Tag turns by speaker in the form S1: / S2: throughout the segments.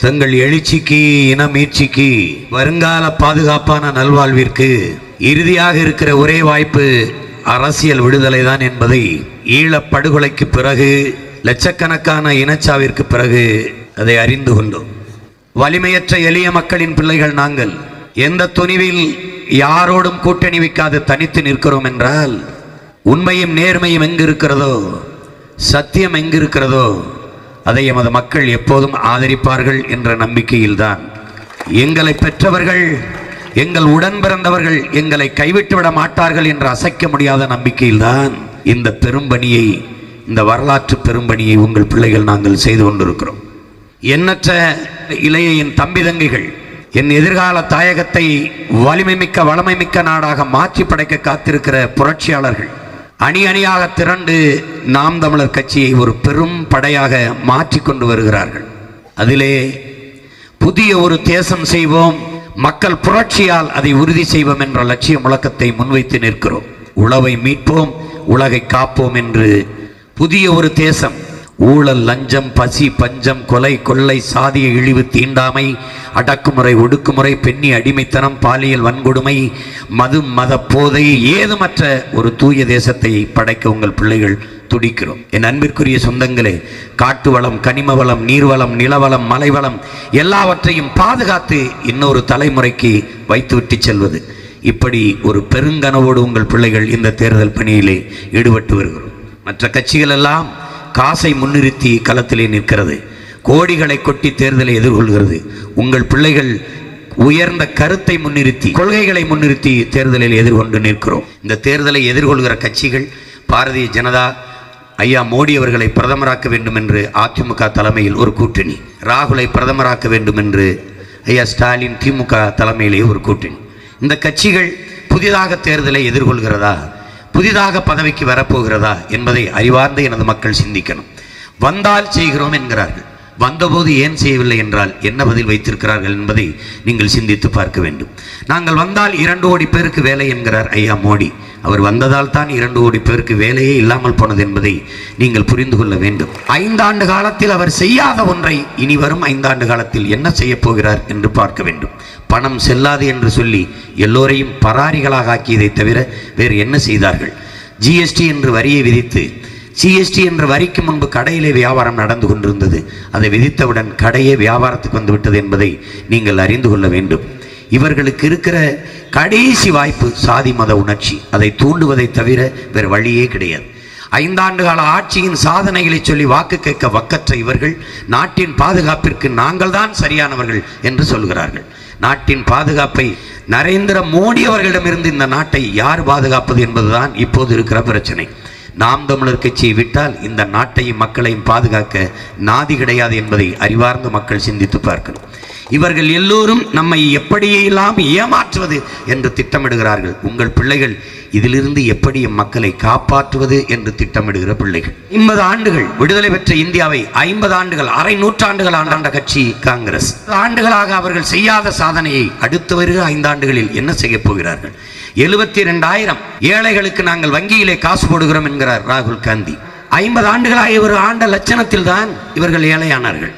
S1: தங்கள் எழுச்சிக்கு இன மீட்சிக்கு வருங்கால பாதுகாப்பான நல்வாழ்விற்கு இறுதியாக இருக்கிற ஒரே வாய்ப்பு அரசியல் விடுதலை தான் என்பதை ஈழப் படுகொலைக்கு பிறகு லட்சக்கணக்கான இனச்சாவிற்கு பிறகு அதை அறிந்து கொண்டோம். வலிமையற்ற எளிய மக்களின் பிள்ளைகள் நாங்கள் எந்த துணிவில் யாரோடும் கூட்டணி வைக்காது தனித்து நிற்கிறோம் என்றால் உண்மையும் நேர்மையும் எங்கு இருக்கிறதோ சத்தியம் எங்கு இருக்கிறதோ அதை எமது மக்கள் எப்போதும் ஆதரிப்பார்கள் என்ற நம்பிக்கையில்தான். எங்களை பெற்றவர்கள் எங்கள் உடன் பிறந்தவர்கள் எங்களை கைவிட்டு விட மாட்டார்கள் என்று அசைக்க முடியாத நம்பிக்கையில்தான் இந்த பெரும்பணியை இந்த வரலாற்று பெரும்பணியை உங்கள் பிள்ளைகள் நாங்கள் செய்து கொண்டிருக்கிறோம். எண்ணற்ற இளைய என் தம்பி தங்கைகள் என் எதிர்கால தாயகத்தை வலிமை மிக்க வளமை மிக்க நாடாக மாற்றி படைக்க காத்திருக்கிற புரட்சியாளர்கள் அணி அணியாக திரண்டு நாம் தமிழர் கட்சியை ஒரு பெரும் படையாக மாற்றிக்கொண்டு வருகிறார்கள். அதிலே புதிய ஒரு தேசம் செய்வோம் மக்கள் புரட்சியால் அதை உறுதி செய்வோம் என்ற லட்சிய முழக்கத்தை முன்வைத்து நிற்கிறோம். உழவை மீட்போம் உலகை காப்போம் என்று புதிய ஒரு தேசம் ஊழல் லஞ்சம் பசி பஞ்சம் கொலை கொள்ளை சாதிய இழிவு தீண்டாமை அடக்குமுறை ஒடுக்குமுறை பெண்ணி அடிமைத்தனம் பாலியல் வன்கொடுமை மது மத போதை ஏதுமற்ற ஒரு தூய தேசத்தை படைக்க உங்கள் பிள்ளைகள் துடிக்கிறோம். என் அன்பிற்குரிய சொந்தங்களே காட்டு வளம் கனிம வளம் நீர்வளம் நிலவளம் மலைவளம் எல்லாவற்றையும் பாதுகாத்து இன்னொரு தலைமுறைக்கு வைத்துவிட்டு செல்வது. இப்படி ஒரு பெருங்கனவோடு உங்கள் பிள்ளைகள் இந்த தேர்தல் பணியிலே ஈடுபட்டு வருகிறோம். மற்ற கட்சிகள் எல்லாம் காசை முன்னிறுத்தி களத்திலே நிற்கிறது. கோடிகளை கொட்டி தேர்தலை எதிர்கொள்கிறது. உங்கள் பிள்ளைகள் உயர்ந்த கருத்தை முன்னிறுத்தி கொள்கைகளை முன்னிறுத்தி தேர்தலில் எதிர்கொண்டு நிற்கிறோம். இந்த தேர்தலை எதிர்கொள்கிற கட்சிகள் பாரதிய ஜனதா ஐயா மோடி அவர்களை பிரதமராக்க வேண்டும் என்று அதிமுக தலைமையில் ஒரு கூட்டணி ராகுலை பிரதமராக்க வேண்டும் என்று ஐயா ஸ்டாலின் திமுக தலைமையிலேயே ஒரு கூட்டணி. இந்த கட்சிகள் புதிதாக தேர்தலை எதிர்கொள்கிறதா? புதிதாக பதவிக்கு வரப்போகிறதா என்பதை அறிவார்ந்த எனது மக்கள் சிந்திக்கணும். வந்தால் செய்கிறோம் என்கிறார்கள். வந்தபோது ஏன் செய்யவில்லை என்றால் என்ன பதில் வைத்திருக்கிறார்கள் என்பதை நீங்கள் சிந்தித்து பார்க்க வேண்டும். நாங்கள் வந்தால் இரண்டு கோடி பேருக்கு வேலை என்கிறார் ஐயா மோடி. அவர் வந்ததால் தான் இரண்டு கோடி பேருக்கு வேலையே இல்லாமல் போனது என்பதை நீங்கள் புரிந்து கொள்ள வேண்டும். ஐந்தாண்டு காலத்தில் அவர் செய்யாத ஒன்றை இனி வரும் ஐந்தாண்டு காலத்தில் என்ன செய்ய போகிறார் என்று பார்க்க வேண்டும். பணம் செல்லாது என்று சொல்லி எல்லோரையும் பராரிகளாக ஆக்கியதை தவிர வேறு என்ன செய்தார்கள்? ஜிஎஸ்டி என்று வரியை விதித்து ஜிஎஸ்டி என்ற வரிக்கு முன்பு கடையிலே வியாபாரம் நடந்து கொண்டிருந்தது. அதை விதித்தவுடன் கடையே வியாபாரத்துக்கு வந்துவிட்டது என்பதை நீங்கள் அறிந்து கொள்ள வேண்டும். இவர்களுக்கு இருக்கிற கடைசி வாய்ப்பு சாதி மத உணர்ச்சி. அதை தூண்டுவதை தவிர வேறு வழியே கிடையாது. ஐந்தாண்டு கால ஆட்சியின் சாதனைகளை சொல்லி வாக்கு கேட்க வக்கற்ற இவர்கள் நாட்டின் பாதுகாப்பிற்கு நாங்கள் தான் சரியானவர்கள் என்று சொல்கிறார்கள். நாட்டின் பாதுகாப்பை நரேந்திர மோடி அவர்களிடமிருந்து இந்த நாட்டை யார் பாதுகாப்பது என்பதுதான் இப்போது இருக்கிற பிரச்சனை. நாம் தமிழர் கட்சியை விட்டால் இந்த நாட்டையும் மக்களையும் பாதுகாக்க நாதி கிடையாது என்பதை அறிவார்ந்த மக்கள் சிந்தித்து பார்க்கணும். இவர்கள் எல்லோரும் நம்மை எப்படியெல்லாம் ஏமாற்றுவது என்று திட்டமிடுகிறார்கள். உங்கள் பிள்ளைகள் இதிலிருந்து எப்படி மக்களை காப்பாற்றுவது என்று திட்டமிடுகிற பிள்ளைகள். ஐம்பது ஆண்டுகள் விடுதலை பெற்ற இந்தியாவை ஐம்பது ஆண்டுகள் அரை நூற்றாண்டுகள் ஆண்டாண்ட கட்சி காங்கிரஸ். ஆண்டுகளாக அவர்கள் செய்யாத சாதனையை அடுத்து வருகிற ஐந்தாண்டுகளில் என்ன செய்ய போகிறார்கள்? எழுபத்தி ரெண்டாயிரம் ஏழைகளுக்கு நாங்கள் வங்கியிலே காசு போடுகிறோம் என்கிறார் ராகுல் காந்தி. ஐம்பது ஆண்டுகளாக இவர் ஆண்ட லட்சணத்தில் தான் இவர்கள் ஏழையானார்கள்.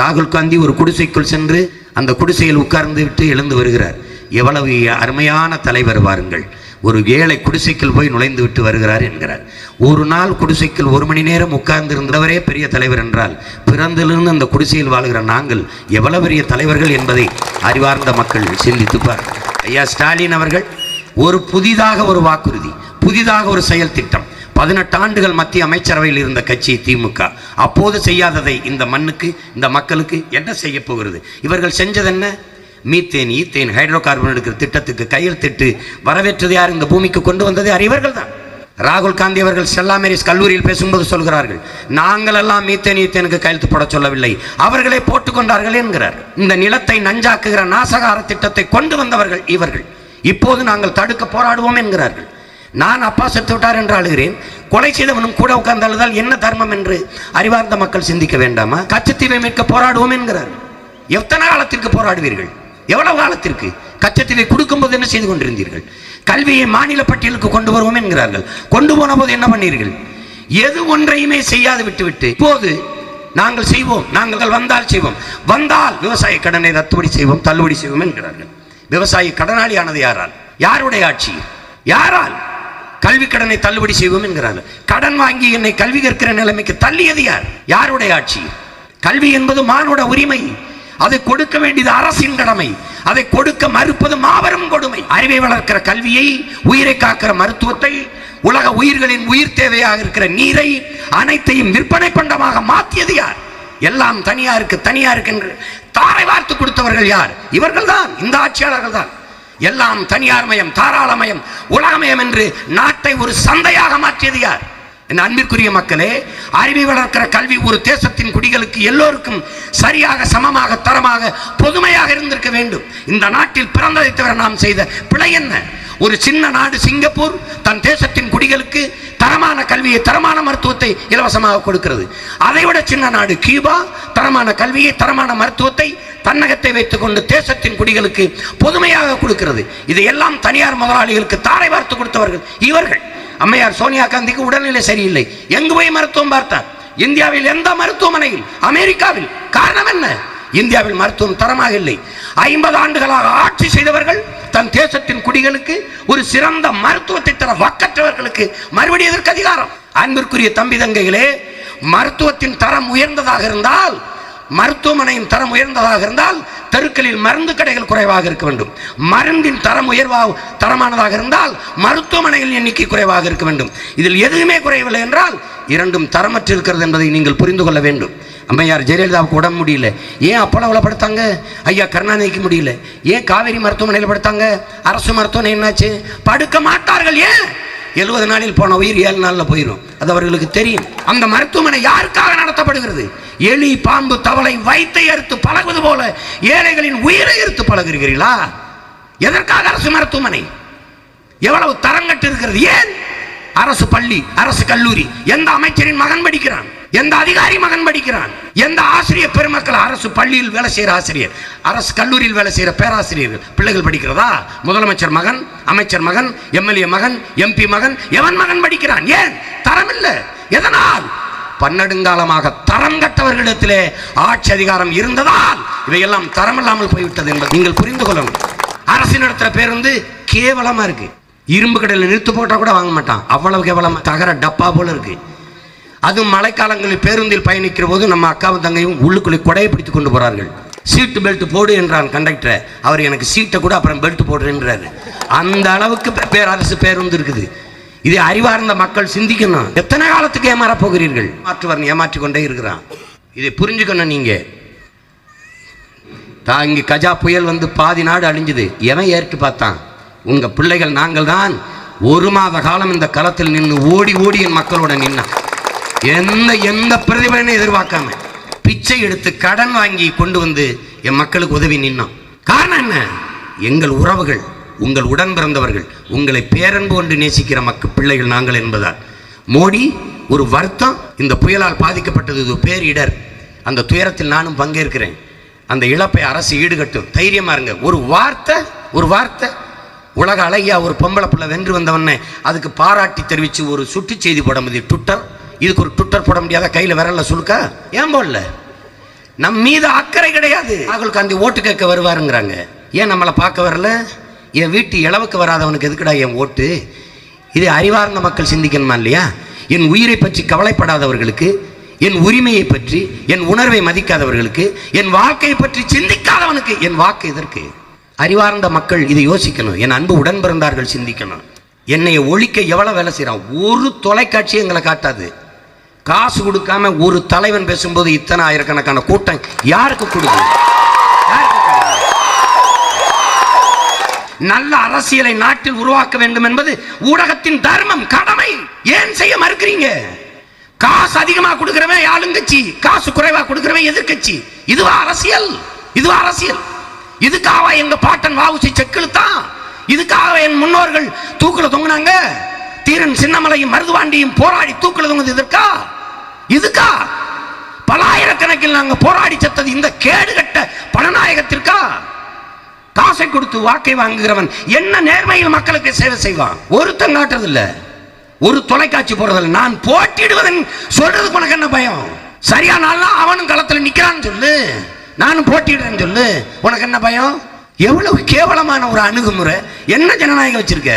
S1: ராகுல் காந்தி ஒரு குடிசைக்குள் சென்று அந்த குடிசையில் உட்கார்ந்து விட்டு எழுந்து வருகிறார். எவ்வளவு அருமையான தலைவர் வாருங்கள் ஒரு ஏழை குடிசைக்குள் போய் நுழைந்து விட்டு வருகிறார் என்கிறார். ஒரு நாள் குடிசைக்குள் ஒரு மணி நேரம் உட்கார்ந்து இருந்தவரே பெரிய தலைவர் என்றால் பிறந்திலிருந்து அந்த குடிசையில் வாழ்கிற நாங்கள் எவ்வளவு பெரிய தலைவர்கள் என்பதை அறிவார்ந்த மக்கள் சிந்தித்துப்பார் ஐயா ஸ்டாலின் அவர்கள் ஒரு புதிதாக ஒரு வாக்குறுதி புதிதாக ஒரு செயல் திட்டம் பதினெட்டு ஆண்டுகள் மத்திய அமைச்சரவையில் இருந்த கட்சி திமுக. அப்போது செய்யாததை இந்த மண்ணுக்கு இந்த மக்களுக்கு என்ன செய்ய போகிறது? இவர்கள் செஞ்சது என்ன மீத்தேன் ஈத்தேன் ஹைட்ரோ கார்பன் எடுக்கிற திட்டத்துக்கு கையெழுத்திட்டு வரவேற்றது யார்? இந்த பூமிக்கு கொண்டு வந்தது யார்? இவர்கள் தான். ராகுல் காந்தி அவர்கள் செல்லா மேரிஸ் கல்லூரியில் பேசும்போது சொல்கிறார்கள் நாங்கள் எல்லாம் மீத்தேன் ஈத்தேனுக்கு கையெழுத்து போட சொல்லவில்லை. அவர்களே போட்டுக்கொண்டார்கள் என்கிறார். இந்த நிலத்தை நஞ்சாக்குகிற நாசகார திட்டத்தை கொண்டு வந்தவர்கள் இவர்கள். இப்போது நாங்கள் தடுக்க போராடுவோம் என்கிறார்கள். நான் அப்பா செத்து விட்டார் என்று அழுகிறேன் கொலை செய்தவனும் கூட உட்கார்ந்து அழுதால் என்ன தர்மம் என்று அறிவார்ந்த மக்கள் சிந்திக்க வேண்டாமா? கச்சத்தீவை மீட்க போராடுவோம் என்கிறார். எத்தனை காலத்திற்கு போராடுவீர்கள்? எவ்வளவு காலத்திற்கு? கச்சத்தீவை கொடுக்கும்போது என்ன செய்து கொண்டிருந்தீர்கள்? கல்வியை மாநில பட்டியலுக்கு கொண்டு வருவோம் என்கிறார்கள். கொண்டு போன போது என்ன பண்ணீர்கள்? எது ஒன்றையுமே செய்யாது விட்டுவிட்டு இப்போது
S2: நாங்கள் செய்வோம் நாங்கள் வந்தால் செய்வோம். வந்தால் விவசாய கடனை ரத்துபடி செய்வோம் தள்ளுபடி செய்வோம் என்கிறார்கள். விவசாயி கடனாளியானது யாரால்? யாருடைய ஆட்சி? யாரால்? கல்வி கடனை தள்ளுபடி செய்வோம் என்கிறார்கள். கடன் வாங்கி என்னை கல்வி கற்கிற நிலைமைக்கு தள்ளியது யார்? யாருடைய ஆட்சி? கல்வி என்பது மானுட உரிமை. அதை கொடுக்க வேண்டியது அரசின் கடமை. அதை கொடுக்க மறுப்பது மாபெரும் கொடுமை. அறிவை வளர்க்கிற கல்வியை உயிரை காக்கிற மருத்துவத்தை உலக உயிர்களின் உயிர் தேவையாக இருக்கிற நீரை அனைத்தையும் விற்பனை பண்டமாக மாற்றியது யார்? எல்லாம் தனியாருக்கு தனியாருக்கு என்று தாரை வார்த்து கொடுத்தவர்கள் யார்? இவர்கள் தான் இந்த ஆட்சியாளர்கள் தான் எல்லாம் தனியார் மயம் தாராளமயம் உலகமயம் என்று நாட்டை ஒரு சந்தையாக மாற்றியது யார்? அன்பிற்குரிய மக்களே அறிவை வளர்க்கிற கல்வி ஒரு தேசத்தின் குடிகளுக்கு எல்லோருக்கும் சரியாக சமமாக தரமாக பொதுமையாக இருந்திருக்க வேண்டும். இந்த நாட்டில் பிறந்ததை தவிர நாம் செய்த பிழை என்ன? ஒரு சின்ன நாடு சிங்கப்பூர் தன் தேசத்தின் குடிகளுக்கு தரமான கல்வியை தரமான மருத்துவத்தை இலவசமாக கொடுக்கிறது. அதைவிட சின்ன நாடு கியூபா தரமான கல்வியை தரமான மருத்துவத்தை தன்னகத்தை வைத்துக்கொண்டு தேசத்தின் குடிகளுக்கு பொதுமையாக கொடுக்கிறது. இதையெல்லாம் தனியார் முதலாளிகளுக்கு தாரை வார்த்து கொடுத்தவர்கள் இவர்கள். அம்மையார் சோனியா காந்திக்கு உடல்நிலை சரியில்லை. எங்கு போய் மருத்துவம் பார்த்தார்? இந்தியாவில் எந்த மருத்துவமனையில்? அமெரிக்காவில். காரணம் என்ன? இந்தியாவில் மருத்துவம் தரமாக இல்லை. ஐம்பது ஆண்டுகளாக ஆட்சி செய்தவர்கள் தன் தேசத்தின் குடிகளுக்கு ஒரு சிறந்த மருத்துவத்தை தர வக்கற்றவர்களுக்கு மறுபடியும் எதற்கு அதிகாரம்? அன்பிற்குரிய தம்பி தங்கைகளே மருத்துவத்தின் தரம் உயர்ந்ததாக இருந்தால் மருத்துவமனையின் தரம் உயர்ந்ததாக இருந்தால் தெருக்களில் மருந்து கடைகள் குறைவாக இருக்க வேண்டும். மருந்தின் தரம் உயர்வாக தரமானதாக இருந்தால் மருத்துவமனைகளின் எண்ணிக்கை குறைவாக இருக்க வேண்டும். இதில் எதுவுமே குறையவில்லை என்றால் இரண்டும் தரமற்று இருக்கிறது என்பதை நீங்கள் புரிந்து கொள்ள வேண்டும். அம்மையார் ஜெயலலிதாவுக்கு உடம்பு முடியல. ஏன் அப்பளவில் படுத்தாங்க? ஐயா கருணாநிதிக்கு முடியல. ஏன் காவேரி மருத்துவமனையில் படுத்தாங்க? அரசு மருத்துவமனை என்னாச்சு? படுக்க மாட்டார்கள் ஏன்? எழுபது நாளில் போன உயிர் ஏழு நாளில் போயிடும் அது அவர்களுக்கு தெரியும். அந்த மருத்துவமனை யாருக்காக நடத்தப்படுகிறது? எலி பாம்பு தவளை வைத்தை எடுத்து பழகுவது போல ஏழைகளின் உயிரை எடுத்து பழகுகிறீர்களா? எதற்காக அரசு மருத்துவமனை? எவ்வளவு தரங்கட்டு இருக்கிறது? ஏன் அரசு பள்ளி அரசு கல்லூரி. எந்த அமைச்சரின் மகன் படிக்கிறான்? எந்த அதிகாரி மகன் படிக்கிறான்? எந்த ஆசிரியர் பெருமக்கள் அரசு பள்ளியில் வேலை செய்கிற ஆசிரியர்? அரசு கல்லூரியில் வேலை செய்கிற பேராசிரியர். பிள்ளைகள் படிக்கிறதா? முதலமைச்சர் மகன் அமைச்சர் மகன் எம்எல்ஏ மகன் எம்பி மகன் எவன் மகன் படிக்கிறான்? ஏன்? தரம் இல்லை. எதனால்? பன்னெடுங்காலமாக தரம் கட்டவர்களிடத்திலே ஆட்சி அதிகாரம் இருந்ததால் இவையெல்லாம் தரம் இல்லாமல் போய்விட்டது என்பதை நீங்கள் புரிந்து கொள்ளணும். அரசு நடத்துகிற பேருந்து கேவலமாக இருக்கு. இரும்பு கடையில் நிறுத்து போட்டால் கூட வாங்க மாட்டான். அவ்வளவு கேவலம் தகர டப்பா போல இருக்கு. அதுவும் மழைக்காலங்களில் பேருந்தில் பயணிக்கிற போது நம்ம அக்காவும் தங்கையும் உள்ளுக்குள்ளே கொடையை பிடித்து கொண்டு போகிறார்கள் சீட்டு பெல்ட் போடு என்றான் கண்டக்டர். அவர் எனக்கு சீட்டை கூட அப்புறம் பெல்ட் போடுறேன்றாரு அந்த அளவுக்கு பேரரசு பேருந்து இருக்குது. இது அறிவார்ந்த மக்கள் சிந்திக்கணும். எத்தனை காலத்துக்கு ஏமாற போகிறீர்கள்? மாற்றுவன் ஏமாற்றிக் கொண்டே இருக்கிறான். இதை புரிஞ்சுக்கணும் நீங்க. தான் இங்கே கஜா புயல் வந்து பாதி நாடு அழிஞ்சுது. எவன் ஏற்று பார்த்தான்? உங்கள் பிள்ளைகள் நாங்கள் தான் ஒரு மாத காலம் இந்த களத்தில் நின்று ஓடி ஓடி என் மக்களோட நின்ன. எந்த எந்த பிரதிபலனையும் எதிர்பார்க்காம பிச்சை எடுத்து கடன் வாங்கி கொண்டு வந்து என் மக்களுக்கு உதவி நின்னோம் காரணம் என்ன? எங்கள் உறவுகள் உங்கள் உடன் பிறந்தவர்கள் உங்களை பேரன்பு கொண்டு நேசிக்கிற மக்கள் பிள்ளைகள் நாங்கள் என்பதால். மோடி ஒரு வருத்தம் இந்த புயலால் பாதிக்கப்பட்டது இது பேரிடர் அந்த துயரத்தில் நானும் பங்கேற்கிறேன். அந்த இழப்பை அரசு ஈடுகட்டும். தைரியமா இருங்க. ஒரு வார்த்தை ஒரு வார்த்தை. உலக அழகியா ஒரு பொம்பளை பிள்ளை வென்று வந்தவனே அதுக்கு பாராட்டி தெரிவித்து ஒரு சுட்டு செய்தி போட முடியும் ட்விட்டர் இதுக்கு ஒரு ட்விட்டர் போட முடியாத கையில் விரல்ல சுழுக்கா ஏன் போடல? நம் மீது அக்கறை கிடையாது. ராகுல் காந்தி ஓட்டு கேட்க வருவாருங்கிறாங்க. ஏன் நம்மளை பார்க்க வரல? என் வீட்டு இளவுக்கு வராதவனுக்கு எதுக்குடா என் ஓட்டு? இது அறிவார்ந்த மக்கள் சிந்திக்கணுமா இல்லையா? என் உயிரை பற்றி கவலைப்படாதவர்களுக்கு என் உரிமையை பற்றி என் உணர்வை மதிக்காதவர்களுக்கு என் வாழ்க்கையை பற்றி சிந்திக்காதவனுக்கு என் வாக்கு எதற்கு? அறிவார்ந்த மக்கள் இதை யோசிக்கணும். என் அன்பு உடன் பிறந்தார்கள் சிந்திக்கணும். என்னை ஒழிக்க எவ்வளவு வேலை செய்கிறான் ஒரு தொலைக்காட்சி எங்களை காட்டாது. காசு கொடுக்காம ஒரு தலைவன் பேசும்போது இத்தனை ஆயிரக்கணக்கான கூட்டம் யாருக்கு கொடுக்கும்? நல்ல அரசியலை நாட்டில் உருவாக்க வேண்டும் என்பது ஊடகத்தின் தர்மம் கடமை. ஏன் செய்ய மறுக்கிறீங்க? காசு அதிகமா கொடுக்கிறவன் ஆளுங்கட்சி காசு குறைவா கொடுக்கிறவன் எதிர்க்கட்சி. இதுவா அரசியல்? இதுவா அரசியல்? இதுக்காக எங்க பாட்டன் வாவுசி செக்கிழுத்தான் இதுக்காக என் முன்னோர்கள் தூக்கில் தொங்குனாங்க. தீரன் சின்னமலையும் மருதுவாண்டியும் போராடி தூக்கில் தொங்குது இதற்கா? இதுக்கா? பலாயிரக்கணக்கில் நாங்க போராடி செத்தது இந்த கேடுகட்ட பணநாயகத்திற்கா? காசை கொடுத்து வாக்கை வாங்குகிறவன் என்ன நேர்மையில் மக்களுக்கு சேவை செய்வான்? ஒருத்தன் காட்டுறதில்ல. ஒரு தொலைக்காட்சி போறதில்ல நான் போட்டிடுவதன் சொல்றதுக்கு உனக்கு என்ன பயம்? சரியான ஆள்னா அவனும் களத்தில் நிற்கிறான்னு சொல்லு. நானும் போட்டிடுறேன்னு சொல்லு. உனக்கு என்ன பயம்? எவ்வளவு கேவலமான ஒரு அணுகுமுறை. என்ன ஜனநாயகம் வச்சிருக்க?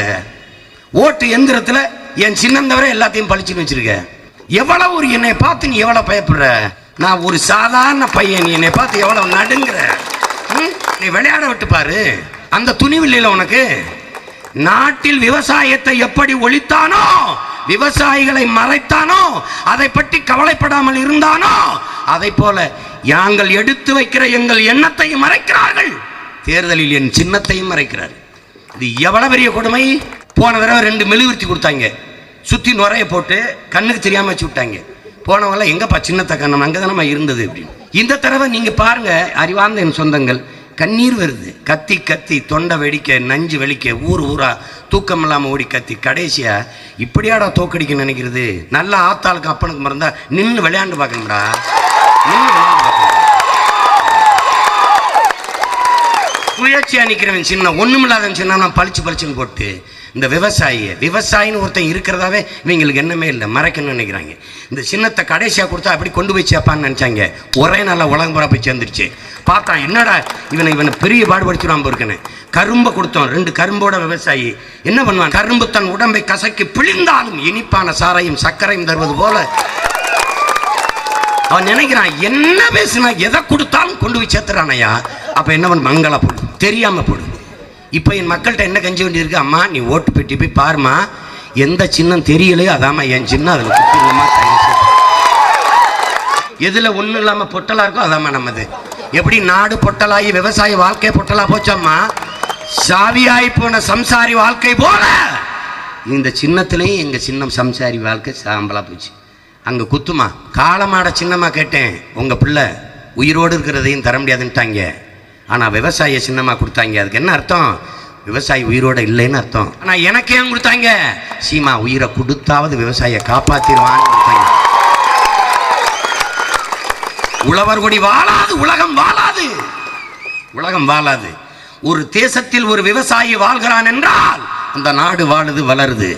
S2: ஓட்டு எந்திரத்தில் என் சின்னம் தவிர எல்லாத்தையும் பழிச்சுன்னு வச்சிருக்க. எவ்வளவு ஒரு என்னை பார்த்து நீ எவ்வளோ பயப்படுற? நான் ஒரு சாதாரண பையன் நீ என்னை பார்த்து எவ்வளோ நடுங்கிற? நீ விளையாட விட்டு பாரு. அந்த துணிவில்லையில உனக்கு? நாட்டில் விவசாயத்தை எப்படி ஒழித்தானோ விவசாயிகளை மறைத்தானோ அதை பற்றி கவலைப்படாமல் இருந்தானோ அதை போல யாங்கள் எடுத்து வைக்கிற எங்கள் எண்ணத்தையும் மறைக்கிறார்கள். தேர்தலில் என் சின்னத்தையும் மறைக்கிறார். இது எவ்வளவு பெரிய கொடுமை? போன தடவை ரெண்டு மெழுகுவர்த்தி கொடுத்தாங்க. சுற்றி நுரைய போட்டு கண்ணுக்கு தெரியாமல் வச்சு விட்டாங்க. போனவங்களாம் எங்கப்பா சின்னத்த கண்ணம் அங்கே தானே இருந்தது? அப்படின்னு. இந்த தடவை நீங்கள் பாருங்க அறிவார்ந்த என் சொந்தங்கள் கண்ணீர் வருது. கத்தி கத்தி தொண்டை வெடிக்க நஞ்சு வெடிக்க ஊர் ஊரா தூக்கம் இல்லாமல் ஓடி கத்தி. கடைசியா இப்படியாடா தோக்கடிக்க நினைக்கிறது? நல்ல ஆத்தாளுக்கு அப்பனுக்கு மறந்தா நின்று விளையாண்டு பார்க்கணும்டா. சுயேட்சையாக நிற்கிறவன் சின்ன ஒண்ணுமில்லாதவன் சின்ன நான் பளிச்சு பளிச்சுன்னு போட்டு இந்த விவசாயி விவசாயின்னு ஒருத்தன் இருக்கிறதாவே இவங்களுக்கு என்னமே இல்லை மறைக்கணும்னு நினைக்கிறாங்க. இந்த சின்னத்தை கடைசியாக கொடுத்தா அப்படி கொண்டு போய் சேர்ப்பான்னு நினச்சாங்க. ஒரே நல்லா உலகம் பூரா போய் சேர்ந்துருச்சு. பார்த்தா என்னடா இவனை இவனை பெரிய பாடுபடுத்திடுவான் இருக்கேன்னு. கரும்பை கொடுத்தோம் ரெண்டு கரும்போட விவசாயி. என்ன பண்ணுவான்? கரும்பு தன் உடம்பை கசக்கி பிழிந்தாலும் இனிப்பான சாரையும் சர்க்கரையும் தருவது போல. அவன் நினைக்கிறான் என்ன பேசுனா எதை கொடுத்தாலும் கொண்டு போய் சேர்த்துறானையா? அப்போ என்ன பண்ண? மங்களா போடு. தெரியாமல் போடு. இப்போ என் மக்கள்கிட்ட என்ன கஞ்சி வேண்டியிருக்கு அம்மா நீ ஓட்டு பெட்டி போய் பாருமா எந்த சின்னம் தெரியலையோ அதாம்மா என் சின்னம் அதில் குத்திடுங்கம்மா எதில் ஒன்றும் இல்லாமல் பொட்டலாக இருக்கோ அதாம்மா நம்மது. எப்படி நாடு பொட்டலாகி விவசாய வாழ்க்கை பொட்டலாக போச்சம்மா? சாவியாய் போன சம்சாரி வாழ்க்கை போல. இந்த சின்னத்துலேயும் எங்கள் சின்னம் சம்சாரி வாழ்க்கை சாம்பலாக போச்சு. அங்கே குத்துமா? காலமாட சின்னமாக கேட்டேன். உங்கள் பிள்ளை உயிரோடு இருக்கிறதையும் தர முடியாதுன்ட்டாங்க. ஆனால் விவசாய சின்னமாக கொடுத்தாங்க. அதுக்கு என்ன அர்த்தம்? விவசாயி உயிரோட இல்லைன்னு அர்த்தம். ஆனால் எனக்கு ஏன் கொடுத்தாங்க? சீமா உயிரை கொடுத்தாவது விவசாயியை காப்பாற்றிடுவான்னு கொடுத்தாங்க. உழவர் கொடி வாழாது உலகம் வாழாது. உலகம் வாழாது. ஒரு தேசத்தில் ஒரு விவசாயி வாழ்கிறான் என்றால் அந்த நாடு வாழுது வளருது.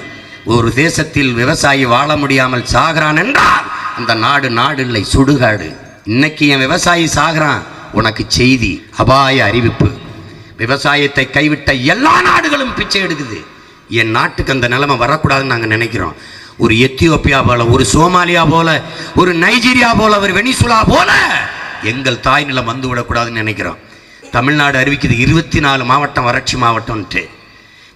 S2: ஒரு தேசத்தில் விவசாயி வாழ முடியாமல் சாகிறான் என்றால் அந்த நாடு நாடு இல்லை சுடுகாடு. இன்னைக்கு என் விவசாயி சாகிறான். உனக்கு செய்தி அபாய அறிவிப்பு. விவசாயத்தை கைவிட்ட எல்லா நாடுகளும் பிச்சை எடுக்குது. என் நாட்டுக்கு அந்த நிலைமை வரக்கூடாதுன்னு நாங்கள் நினைக்கிறோம். ஒரு எத்தியோப்பியா போல ஒரு சோமாலியா போல ஒரு நைஜீரியா போல ஒரு வெனிசுலா போல எங்கள் தாய் நிலம் வந்து விடக்கூடாதுன்னு நினைக்கிறோம். தமிழ்நாடு அறிவிக்குது இருபத்தி நாலு மாவட்டம் வறட்சி மாவட்டம்ன்ட்டு.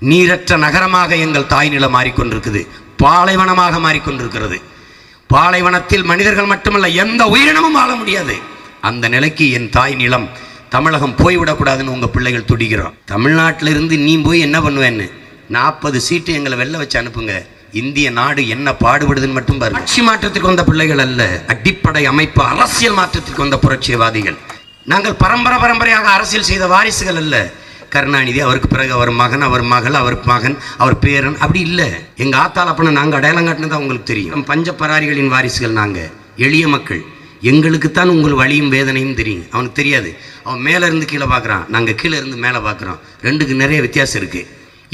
S2: நீரற்ற நகரமாக எங்கள் தாய் நிலம் மாறிக்கொண்டிருக்குது. பாலைவனமாக மாறிக்கொண்டிருக்கிறது. பாலைவனத்தில் மனிதர்கள் மட்டுமல்ல எந்த உயிரினமும் வாழ முடியாது. அந்த நிலைக்கு என் தாய் நிலம். தமிழகம் போய்விடக்கூடாதுன்னு உங்கள் பிள்ளைகள் துடிக்கிறோம். தமிழ்நாட்டிலிருந்து நீ போய் என்ன பண்ணுவேன்னு? நாற்பது சீட்டு எங்களை வெளில வச்சு அனுப்புங்க. இந்திய நாடு என்ன பாடுபடுதுன்னு மட்டும் பாருங்க. ஆட்சி மாற்றத்துக்கு வந்த பிள்ளைகள் அல்ல அடிப்படை அமைப்பு அரசியல் மாற்றத்திற்கு வந்த புரட்சியவாதிகள் நாங்கள் பரம்பரை பரம்பரையாக அரசியல் செய்த வாரிசுகள் அல்ல. கருணாநிதி அவருக்கு பிறகு அவர் மகன் அவர் மகள் அவர் மகன் அவர் பேரன் அப்படி இல்லை. எங்கள் ஆத்தால் அப்பனை நாங்கள் அடையாளம் காட்டினது அவங்களுக்கு தெரியும். பஞ்ச பராரிகளின் வாரிசுகள் நாங்கள் எளிய மக்கள். எங்களுக்குத்தான் உங்கள் வழியும் வேதனையும் தெரியும். அவனுக்கு தெரியாது. அவன் மேலே இருந்து கீழே பார்க்குறான். நாங்கள் கீழே இருந்து மேலே பார்க்குறோம். ரெண்டுக்கு நிறைய வித்தியாசம் இருக்குது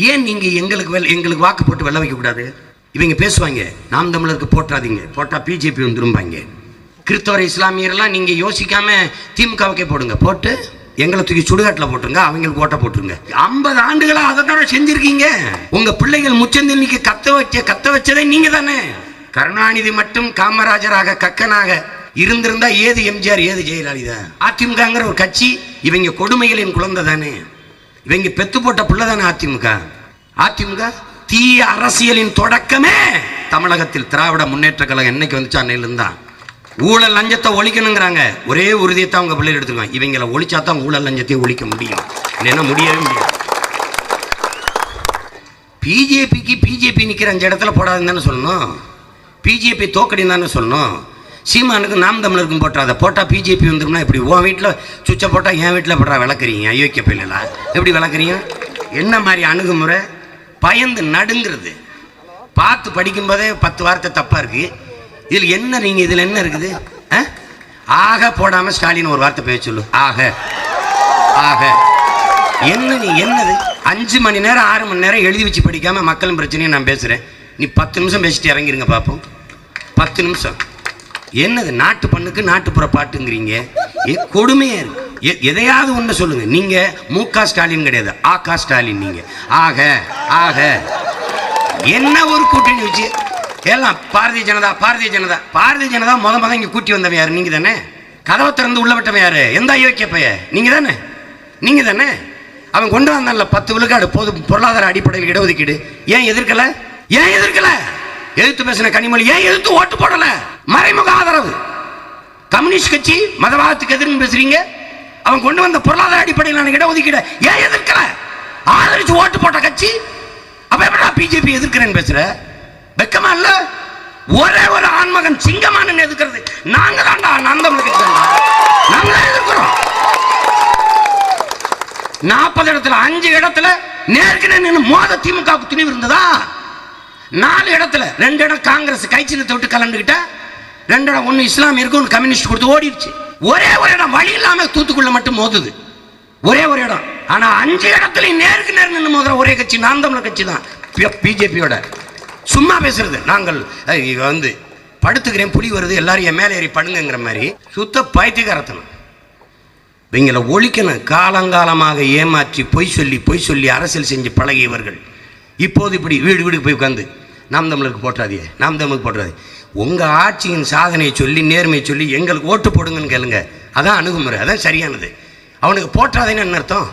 S2: ஏன் நீங்கள் எங்களுக்கு வெள்ள எங்களுக்கு வாக்கு போட்டு வெள்ள வைக்கக்கூடாது? இவங்க பேசுவாங்க நாம் தமிழருக்கு போட்டாதீங்க போட்டால் பிஜேபி வந்துரும்பாங்க கிறிஸ்தவர இஸ்லாமியர்லாம் நீங்கள் யோசிக்காமல் திமுகவுக்கே போடுங்க. போட்டு எங்களை தூக்கி சுடுகாட்டில் போட்டுருங்க அவங்களுக்கு ஓட்ட போட்டுருங்க. ஐம்பது ஆண்டுகளாக அதை தானே செஞ்சுருக்கீங்க? உங்கள் பிள்ளைகள் முச்சந்தினிக்கு கத்த வச்ச கத்த வச்சதே நீங்கள் தானே கருணாநிதி மட்டும் காமராஜராக கக்கனாக இருந்திருந்தா ஏது எம்ஜிஆர் ஏது ஜெயலலிதா? அதிமுகங்கிற ஒரு கட்சி இவங்க கொடுமைகளின் குழந்தை தானே. இவங்க பெத்து போட்ட பிள்ளை தானே அதிமுக. அதிமுக தீய அரசியலின் தொடக்கமே தமிழகத்தில் திராவிட முன்னேற்ற கழகம் என்னைக்கு வந்துச்சு அன்னையிலிருந்து தான் ஊழல் லஞ்சத்தை ஒழிக்கணுங்கிறாங்க. ஒரே உறுதியை தான் உங்க பிள்ளைகள் எடுத்துக்குவாங்க இவங்களை ஒழிச்சா தான் ஊழல் லஞ்சத்தை ஒழிக்க முடியும். இல்லைன்னா முடியவே முடியாது. பிஜேபிக்கு பிஜேபி நிற்கிற அஞ்சு இடத்துல போடாதுன்னு தானே சொல்லணும். பிஜேபி தோக்கடின்னு தானே சொல்லணும். சீமானுக்கு நாம் தமிழருக்கும் போட்டாத போட்டால் பிஜேபி வந்துரும்னா இப்படி உன் வீட்டில் சுவிட்சை போட்டால் என் வீட்டில் போட்டா விளக்குறீங்க? அயோக்கிய பிள்ளைகளா? எப்படி விளக்குறீங்க? என்ன மாதிரி அணுகுமுறை? பயந்து நடுங்கிறது. பார்த்து படிக்கும்போதே பத்து வார்த்தை தப்பாக இருக்குது இதில் என்ன நீங்கள் இதில் என்ன இருக்குது? ஆ? ஆக போடாமல் ஸ்டாலின் ஒரு வார்த்தை பேச சொல்லு. ஆக. ஆக. என்ன நீ என்னது? அஞ்சு மணி நேரம் ஆறு மணி நேரம் எழுதி வச்சு படிக்காமல் மக்களும் பிரச்சனையை நான் பேசுகிறேன் நீ பத்து நிமிஷம் பேசிட்டு இறங்கிருங்க பார்ப்போம் பத்து நிமிஷம். என்னது நாட்டு பண்ணுக்கு நாட்டுப்புற பாட்டுங்கிறீங்க? ஏ, இருக்கு. எ- எதையாவது ஒன்று சொல்லுங்க. நீங்க மு க ஸ்டாலின் கிடையாது. ஆ க ஸ்டாலின் நீங்க. ஆக ஆக என்ன ஒரு கூட்டணி வச்சு எல்லாம் பாரதிய ஜனதா பாரதிய ஜனதா. பாரதிய ஜனதா முத முத இங்கே கூட்டி வந்தவன் யாரு? நீங்க தானே? கதவை திறந்து உள்ள விட்டவன் யாரு? எந்த அயோக்கிய பைய நீங்க தானே? நீங்க தானே? அவன் கொண்டு வந்தான்ல பத்து விழுக்காடு. பொது பொருளாதார அடிப்படையில் இடஒதுக்கீடு. ஏன் எதிர்க்கல? ஏன் எதிர்க்கல? எதிர்த்து பேசின கனிமொழி ஏன் எதிர்த்து ஓட்டு போடல? மறைமுக ஆதரவு. கம்யூனிஸ்ட் கட்சி மதவாதத்துக்கு எதிர்ப்பு பேசுறீங்க. அவன் கொண்டு வந்த பொருளாதார அடிப்படையிலான இடஒதுக்கீடு. ஏன் எதிர்க்கல? ஆதரிச்சு ஓட்டு போட்ட கட்சி. அப்ப எப்படா பிஜேபி எதிர்க்கிறேன்னு பேசுற? வெக்கமா இல்ல? ஒரே ஒரு ஆண்மகன் சிங்கமான எதிர்க்கிறது. நாங்க தான்டா நந்தவனுக்கு நாங்களே தான் எதிர்க்கிறோம். நாற்பது இடத்துல அஞ்சு இடத்துல நேருக்கு நின்று மோத திமுக துணிவு இருந்ததா? நாலு இடத்துல ரெண்டு இடம் காங்கிரஸ் கை சின்னத்தை விட்டு கலந்துக்கிட்டா ரெண்டு இடம் ஒன்று இஸ்லாம் இருக்கும் ஒன்று கம்யூனிஸ்ட் கொடுத்து ஓடிடுச்சு. ஒரே ஒரு இடம் வழி இல்லாமல் தூத்துக்குள்ள மட்டும் மோதுது. ஒரே ஒரு இடம். ஆனா அஞ்சு இடத்துலையும் நேருக்கு நேர் நின்று மோதுற ஒரே கட்சி நாம் தமிழர் கட்சி தான். பிஜேபியோட. சும்மா பேசுறது. நாங்கள் வந்து படுத்துக்கிறேன் புலி வருது எல்லாரும் என் மேலே ஏறி படுங்கிற மாதிரி சுத்த பைத்தியகாரத்தனம் இவங்களை ஒழிக்கணும். காலங்காலமாக ஏமாற்றி பொய் சொல்லி பொய் சொல்லி அரசியல் செஞ்சு பழகியவர்கள். இப்போது இப்படி வீடு வீடுக்கு போய் உட்காந்து நாம் தமிழருக்கு போட்டாதியே நாம் தமிழுக்கு போட்டாது உங்கள் ஆட்சியின் சாதனையை சொல்லி நேர்மையை சொல்லி எங்களுக்கு ஓட்டு போடுங்கன்னு கேளுங்க. அதான் அணுகுமுறை அதான் சரியானது. அவனுக்கு போட்டாதேன்னு என்ன அர்த்தம்?